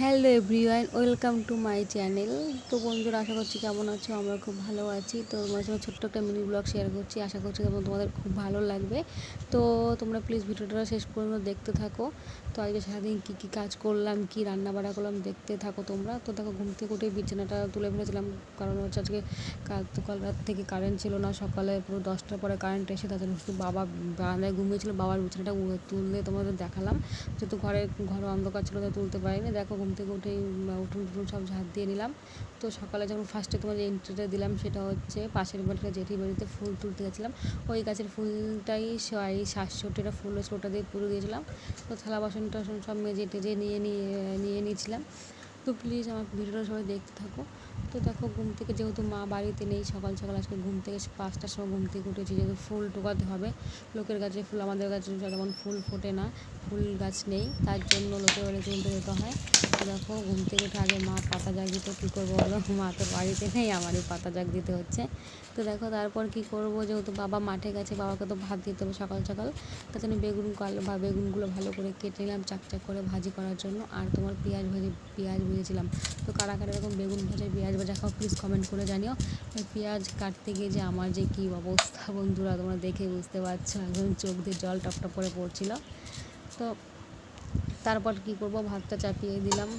Hello everyone, welcome to my channel. তো বন্ধুরা, আশা করছি কেমন আছো? আমরা খুব ভালো আছি। তো তোমার সঙ্গে ছোট্ট একটা মিনি ব্লগ শেয়ার করছি। আশা করছি তোমাদের খুব ভালো লাগবে। তো তোমরা প্লিজ ভিডিওটা শেষ পর্যন্ত দেখতে থাকো। তো আজকে সারাদিন কী কী কাজ করলাম, কী রান্না বাড়া করলাম দেখতে থাকো তোমরা। তো দেখো, ঘুম থেকে উঠে বিছানাটা তুলে ফেলেছিলাম। কারণ হচ্ছে আজকে কাল রাত থেকে কারেন্ট ছিল না। সকালে পুরো দশটার পরে কারেন্ট এসে জন্য শুধু বাবা বারান্দায় ঘুমিয়েছিল। বাবার বিছানাটা তুলে তোমাদের দেখালাম। যেহেতু ঘরে ঘর অন্ধকার ছিল তাই তুলতে পারিনি। দেখো ঘুম থেকে উঠেই উঠুন টুটুন সব ঝাঁট দিয়ে নিলাম। তো সকালে যখন ফার্স্টে তোমার যে এন্ট্রিটা দিলাম, সেটা হচ্ছে পাশের বাড়িতে জেঠি বাড়িতে ফুল তুলতে গেছিলাম। ওই গাছের ফুলটাই সাই সাতষট্টিটা ফুল হয়েছিল, ওটা দিয়ে পুরো দিয়েছিলাম। তো থালা বাসন টাসন সব মেজে টেজে নিয়ে নিয়ে নিয়ে নিয়েছিলাম। তো প্লিজ আমার ভিডিওটা সবাই দেখতে থাকো। তো দেখো, ঘুম থেকে যেহেতু মা বাড়িতে নেই, সকাল সকাল আজকে ঘুম থেকে পাঁচটার সময় ঘুম থেকে উঠেছি, যেহেতু ফুল টোকাতে হবে। লোকের গাছে ফুল, আমাদের গাছে যেমন ফুল ফোটে না, ফুল গাছ নেই, তার জন্য লোকের বাড়ি তুলতে যেতে হয়। দেখো, ঘুম থেকে উঠে আগে মা পাতা জাগ দিত, কী করব বলো? মা তো বাড়িতে নেই, আমারই পাতা জাগ দিতে হচ্ছে। তো দেখো, তারপর কি করব? যেহেতু বাবা মাঠে গেছে, বাবাকে তো ভাত দিতে হবে সকাল সকাল। তার জন্য বেগুন কালো বা বেগুনগুলো ভালো করে কেটে নিলাম, চাকচাক করে ভাজি করার জন্য। আর তোমার পেঁয়াজ ভাজি, পেঁয়াজ ভেজেছিলাম তো কারা কারা এরকম বেগুন ভাজা, পেঁয়াজ ভাজা খাও প্লিজ কমেন্ট করে জানিও। পেঁয়াজ কাটতে গিয়ে যে আমার যে কী অবস্থা বন্ধুরা, তোমরা দেখে বুঝতে পারছ, একদম চোখ দিয়ে জল টপ টপ করে পড়ছিল। তো তারপর কি করব? ভাতটা চাপিয়ে দিলাম।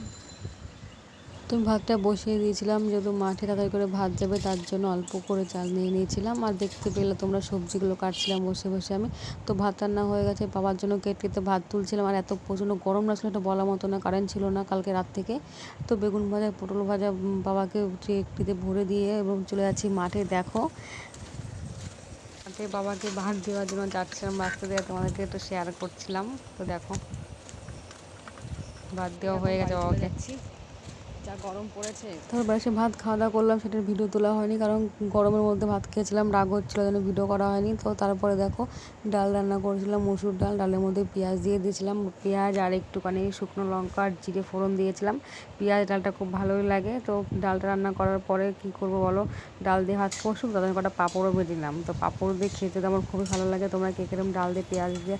তো ভাতটা বসিয়ে দিয়েছিলাম, যেহেতু মাঠে তাড়াতাড়ি করে ভাত যাবে, তার জন্য অল্প করে চাল নিয়ে নিয়েছিলাম। আর দেখতে পেলে তোমরা সবজিগুলো কাটছিলাম বসে বসে আমি। তো ভাত রান্না হয়ে গেছে, বাবার জন্য কেটে কেটে ভাত তুলছিলাম। আর এত প্রচণ্ড গরম লাগছিল এটা বলার মতো না কারেন্ট ছিল না কালকে রাত থেকে। তো বেগুন ভাজা, পটল ভাজা বাবাকে একটিতে ভরে দিয়ে এবং চলে যাচ্ছি মাঠে, দেখো। মাঠে বাবাকে ভাত দেওয়ার জন্য যাচ্ছিলাম দিয়ে তোমাদেরকে একটু শেয়ার করছিলাম। তো দেখো, ভাত দেওয়া হয়ে গেছে বাবাকে। যা গরম পড়েছে। তারপর বাসে ভাত খাওয়া দাওয়া করলাম সেটার ভিডিও তোলা হয়নি, কারণ গরমের মধ্যে ভাত খেয়েছিলাম, রাগ হচ্ছিল যেন ভিডিও করা হয়নি। তো তারপরে দেখো, ডাল রান্না করেছিলাম, মসুর ডাল, ডালের মধ্যে পেঁয়াজ দিয়ে দিয়েছিলাম। পেঁয়াজ আর একটুখানি শুকনো লঙ্কা আর জিরে ফোড়ন দিয়েছিলাম। পেঁয়াজ ডালটা খুব ভালোই লাগে। তো ডালটা রান্না করার পরে কি করব বলো? ডাল দিয়ে ভাত কষুক তাদের কটা পাঁপড়ও দিলাম তো পাঁপড় দিয়ে খেতে তো আমার খুবই ভালো লাগে। তোমরা কে কিরম ডাল দিয়ে পেঁয়াজ দিয়ে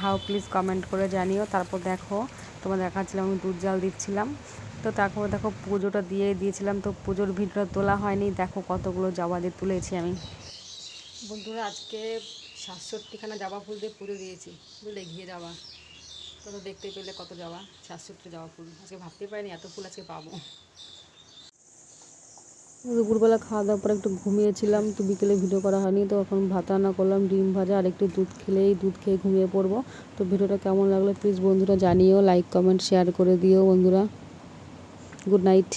খাও প্লিজ কমেন্ট করে জানিও। তারপর দেখো তোমার দেখাচ্ছিলাম, আমি দুধ জাল দিচ্ছিলাম। তো তারপর দেখো পুজোটা দিয়ে দিয়েছিলাম তো পুজোর ভিডিও তোলা হয়নি। দেখো কতগুলো জবা দিয়ে তুলেছি আমি। বন্ধুরা আজকে সাতষট্টিখানা জবা ফুল দিয়ে পুজো দিয়েছি বুঝলে? ঘিয়ে যাওয়া তো তো দেখতে পেলে কত জবা সাতষট্টি জবা ফুল। আজকে ভাবতে পারিনি এত ফুল আজকে পাবো। দুপুরবেলা খাওয়া দাওয়ার পর একটু ঘুমিয়েছিলাম তো বিকেলে ভিডিও করা হয়নি তো এখন ভাত রান্না করলাম ডিম ভাজা আর একটু দুধ খেলেই দুধ খেয়ে ঘুমিয়ে পড়ব। তো ভিডিওটা কেমন লাগল প্লিজ বন্ধুরা জানিও লাইক কমেন্ট শেয়ার করে দিও বন্ধুরা। Good night